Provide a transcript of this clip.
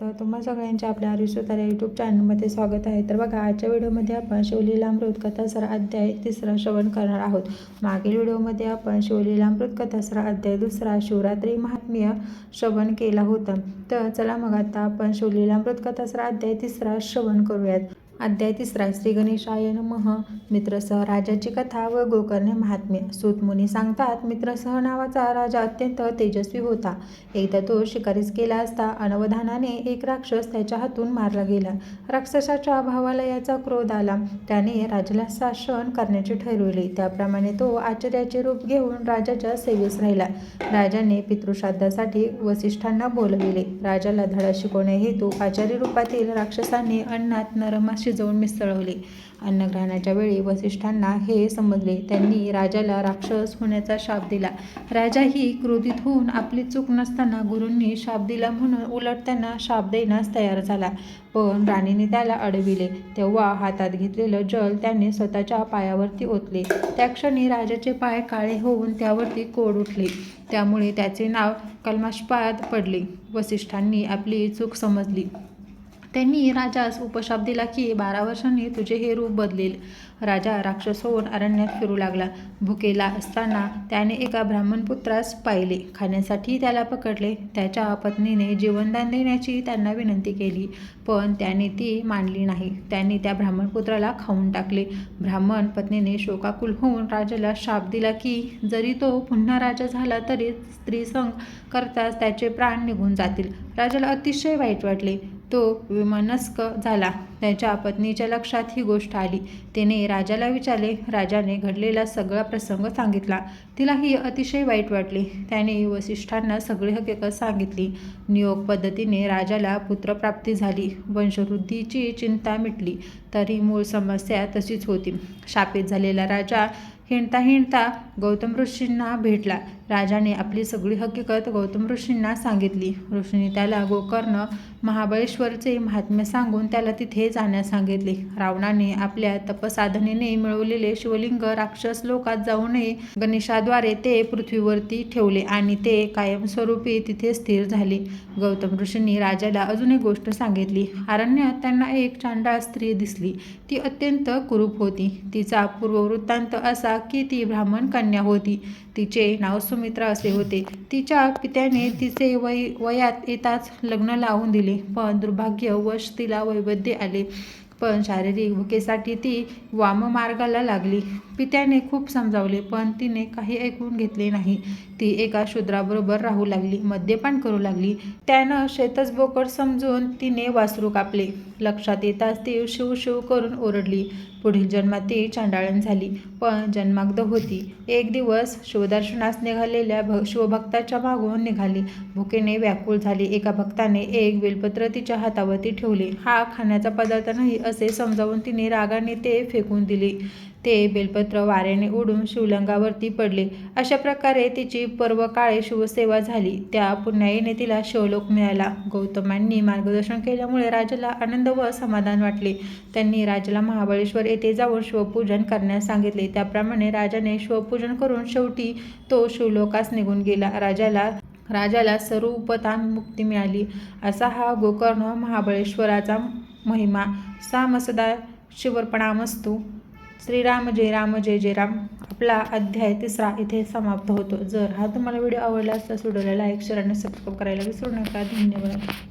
तर तुम्हा सगळ्यांच्या आपल्या आयुष्यतारा यूट्यूब चॅनलमध्ये स्वागत आहे. तर बघा आजच्या व्हिडिओमध्ये आपण शिवलीलामृत कथासरा अध्याय तिसरा श्रवण करणार आहोत. मागील व्हिडिओमध्ये आपण शिवलीलामृत कथासरा अध्याय दुसरा शिवरात्री महात्म्य श्रवण केला होता. तर चला मग आता आपण शिवलीलामृत कथासरा अध्याय तिसरा श्रवण करूयात. अध्याय तिसरा श्री गणेशाय नमः. मित्रसह राजाची कथा व गोकर्ण महात्म्य. सूतमुनी सांगतात मित्रसह नावाचा राजा अत्यंत तेजस्वी होता. एकदा तो शिकारीस केला असता अनवधानाने एक राक्षस त्याच्या हातून मारला गेला. राक्षसाच्या भावाला याचा क्रोध आला. त्याने राजाला शासन करण्याचे ठरविले. त्याप्रमाणे तो आचार्याचे रूप घेऊन राजाच्या सेवेस राहिला. राजाने पितृश्राद्धासाठी वसिष्ठांना बोलविले. राजाला धडा शिकवणे हेतू आचार्य रूपातील राक्षसांनी अन्नात नरमाशी शिजवून मिसळवले. अन्नग्रहणाच्या वेळी वसिष्ठांना हे समजले. त्यांनी राजाला राक्षस होण्याचा शाप दिला. राजाही क्रोधित होऊन आपली चूक नसताना गुरूंनी शाप दिला म्हणून उलट त्यांना शाप देण्यास तयार झाला. पण राणीने त्याला अडविले. तेव्हा हातात घेतलेलं जल त्याने स्वतःच्या पायावरती ओतले. त्या क्षणी राजाचे पाय काळे होऊन त्यावरती कोड उठले. त्यामुळे त्याचे नाव कल्माशपाद पडले. वसिष्ठांनी आपली चूक समजली. त्यांनी राजास उपशाप दिला की बारा वर्षांनी तुझे हे रूप बदलेल. राजा राक्षस होऊन अरण्यात फिरू लागला. भुकेला असताना त्याने एका ब्राह्मण पुत्रास पाहिले. खाण्यासाठी त्याला पकडले. त्याच्या पत्नीने जीवनदान देण्याची त्यांना विनंती केली पण त्याने ती मानली नाही. त्यांनी त्या ब्राह्मण पुत्राला खाऊन टाकले. ब्राह्मण पत्नीने शोकाकुल होऊन राजाला शाप दिला की जरी तो पुन्हा राजा झाला तरी स्त्रीसंग करताच त्याचे प्राण निघून जातील. राजाला अतिशय वाईट वाटले. तो विमनस्क झाला. त्याच्या पत्नीच्या लक्षात ही गोष्ट आली. तिने राजाला विचारले. राजाने घडलेला सगळा प्रसंग सांगितला. तिलाही अतिशय वाईट वाटले. त्याने वसिष्ठांना सगळी हकीकत सांगितली. नियोग पद्धतीने राजाला पुत्रप्राप्ती झाली. वंशवृद्धीची चिंता मिटली. तरी मूळ समस्या तशीच होती. शापित झालेला राजा हिंडता हिंडता गौतम ऋषींना भेटला. राजाने आपली सगळी हकीकत गौतम ऋषींना सांगितली. ऋषींनी त्याला गोकर्ण महाबळेश्वरचे महात्म्य सांगून त्याला तिथे जाण्यास सांगितले. रावणाने आपल्या तपसाधनेने मिळवलेले शिवलिंग राक्षस लोकात जाऊ नये गणेशाद्वारे ते पृथ्वीवरती ठेवले आणि ते कायमस्वरूपी तिथे स्थिर झाले. गौतम ऋषींनी राजाला अजून एक गोष्ट सांगितली. अरण्यात त्यांना एक चांडाळ स्त्री दिसली. ती अत्यंत कुरूप होती. तिचा पूर्ववृत्तांत असा की ती ब्राह्मण कन्या होती. तिचे नाव सुमित्रा असे होते. तिच्या पित्याने तिचे वय वयात येताच लग्न लावून दिले. पण दुर्भाग्यवश तिला वैवध्य आले. पण शारीरिक भुकेसाठी ती वाममार्गाला लागली. पित्याने खूप समजावले पण तिने काही ऐकून घेतले नाही. ती एका शूद्राबरोबर राहू लागली मद्यपान करू लागली. त्यानं शेतच बोकड समजून तिने वासरू कापले. लक्षात येताच ती शिव शिव करून ओरडली. पुढील जन्मात ती चांडाळण झाली पण जन्मागद होती. एक दिवस शिवदर्शनास निघालेल्या भ शिवभक्ताच्या मागून निघाली. भुकेने व्याकुळ झाली. एका भक्ताने एक बेलपत्र तिच्या हातावरती ठेवले. हा खाण्याचा पदार्थ नाही असे समजावून तिने रागाने ते फेकून दिले. ते बेलपत्र वाऱ्याने उडून शिवलंगावरती पडले. अशा प्रकारे तिची पर्व काळे शिवसेवा झाली. त्या पुण्याईने तिला शिवलोक मिळाला. गौतमांनी मार्गदर्शन केल्यामुळे राजाला आनंद व समाधान वाटले. त्यांनी राजाला महाबळेश्वर येथे जाऊन शिवपूजन करण्यास सांगितले. त्याप्रमाणे राजाने शिवपूजन करून शेवटी तो शिवलोकास निघून गेला. राजाला राजाला सर्वोपतान मुक्ती मिळाली. असा हा गोकर्ण महाबळेश्वराचा महिमा. सामसदा शिवर्पणामस्तू. श्रीराम जय राम जय जय राम. आपला अध्याय तिसरा इथे समाप्त होतो. जर हा तुम्हाला व्हिडिओ आवडला असता व्हिडिओला लाईक शेअर आणि सबस्क्राईब करायला विसरू नका. धन्यवाद.